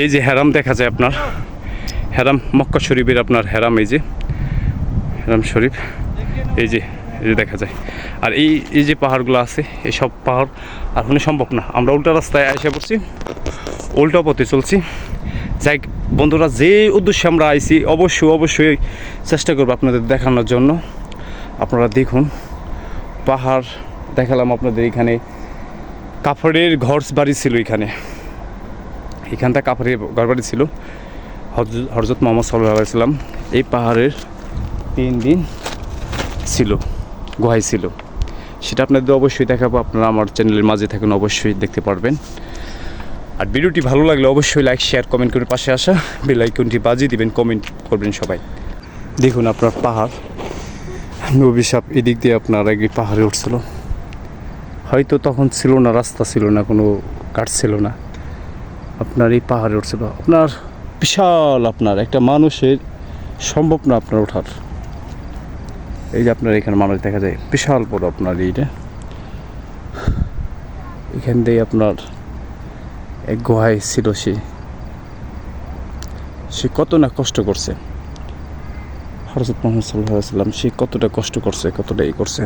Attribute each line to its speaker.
Speaker 1: এই যে হেরাম দেখা যায় আপনার। হেরাম, মক্কা শরীফের আপনার হেরাম এই যে। হেরাম শরীফ। এই যে এই যে দেখা যায়। আর এই এই যে পাহাড়গুলো আছে, এই সব পাহাড় আর কোনো সম্ভব না। আমরা উল্টা রাস্তায় এসে পড়ছি, উল্টা পথে চলছি। যাই বন্ধুরা, যে উদ্দেশ্যে আমরা আইছি, অবশ্যই অবশ্যই চেষ্টা করব আপনাদের দেখানোর জন্য। আপনারা দেখুন, পাহাড় দেখালাম আপনাদের এখানে। কাপড়ের ঘর বাড়ি ছিল এখানে। এখানটা কাপড়ের ঘর বাড়ি ছিল হজরত মোহাম্মদ সাল্লাহ এই পাহাড়ের তিন দিন ছিল, গুহায় ছিল। সেটা আপনাদের অবশ্যই দেখাবো, আপনারা আমার চ্যানেলের মাঝে থাকুন অবশ্যই দেখতে পারবেন। আর ভিডিওটি ভালো লাগলে অবশ্যই লাইক, শেয়ার, কমেন্ট করে পাশে আসা, বেল আইকনটি বাজিয়ে দিবেন, কমেন্ট করবেন সবাই। দেখুন আপনার পাহাড়, নবী সাপ এদিক দিয়ে আপনার আগে পাহাড়ে উঠছিল। হয়তো তখন ছিল না, রাস্তা ছিল না, কোনো কাঠ ছিল না। আপনার এই পাহাড়ে উঠছিল আপনার বিশাল আপনার, একটা মানুষের সম্ভব না আপনার ওঠার। এই যে আপনার এখানে মানুষ দেখা যায়, বিশাল বড় আপনার এইটা এখান দিয়ে আপনার এক গুহায় ছিল সে। সে কত না কষ্ট করছে। হরজত মোহাম্মদ সাল্লাহ সাল্লাম সে কতটা কষ্ট করছে, কতটা ই করছে